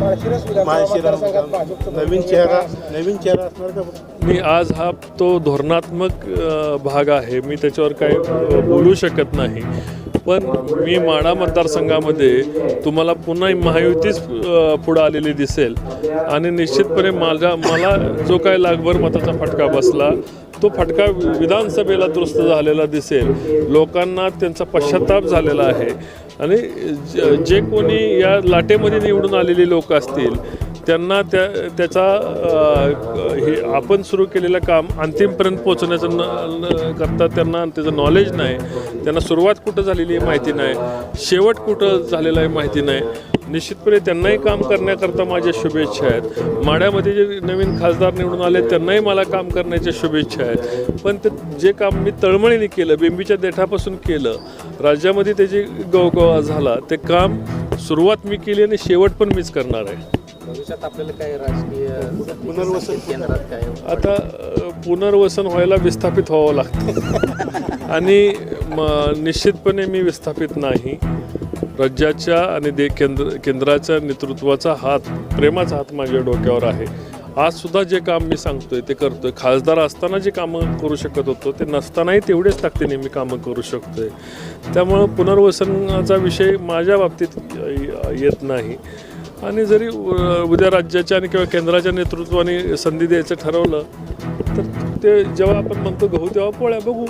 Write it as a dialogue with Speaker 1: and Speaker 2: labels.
Speaker 1: माळशिरस
Speaker 2: नवीन चेहरा नवीन चेहरा असणार का?
Speaker 3: मी आज हा तो धोरणात्मक भाग आहे. मी त्याच्यावर काही बोलू शकत नाही. पण मी माढा मतदारसंघामध्ये तुम्हाला पुन्हा महायुतीच पुढं आलेली दिसेल. आणि निश्चितपणे माझ्या मला जो काय लागभर मताचा फटका बसला तो फटका विधानसभेला दुरुस्त झालेला दिसेल. लोकांना त्यांचा पश्चाताप झालेला आहे. आणि जे कोणी या लाटेमध्ये निवडून आलेली लोक असतील त्यांना त्या त्याचा हे आपण सुरू केलेलं काम अंतिमपर्यंत पोहोचण्याचं न करता त्यांना त्याचं नॉलेज नाही. त्यांना सुरुवात कुठं झालेली आहे माहिती नाही. शेवट कुठं झालेलं आहे माहिती नाही. निश्चितपणे त्यांनाही काम करण्याकरता माझ्या शुभेच्छा आहेत. माड्यामध्ये जे नवीन खासदार निवडून आले त्यांनाही मला काम करण्याच्या शुभेच्छा आहेत. पण ते जे काम मी तळमळीने केलं बिंबीच्या देठापासून केलं राज्यामध्ये त्याची गवगवा झाला ते काम सुरुवात मी केली आणि शेवट पण मीच करणार आहे.
Speaker 4: भविष्यात आपल्याला काय राजकीय
Speaker 2: पुनर्वसन.
Speaker 4: केंद्रात काय
Speaker 3: आता पुनर्वसन व्हायला विस्थापित व्हावं लागतं. आणि निश्चितपणे मी विस्थापित नाही. राज्याच्या आणि दे केंद्र केंद्राच्या नेतृत्वाचा हात प्रेमाचा हात माझ्या डोक्यावर आहे. आज सुद्धा जे काम मी सांगतोय ते करतोय. खासदार असताना जे कामं करू शकत होतो ते नसतानाही तेवढेच ताकदीने मी कामं करू शकतोय. त्यामुळं पुनर्वसनाचा विषय माझ्या बाबतीत येत नाही. आणि जरी उद्या राज्याच्या आणि किंवा केंद्राच्या नेतृत्वाने संधी द्यायचं ठरवलं तर ते जेव्हा आपण म्हणतो गहू तेव्हा पोळ्या बघू.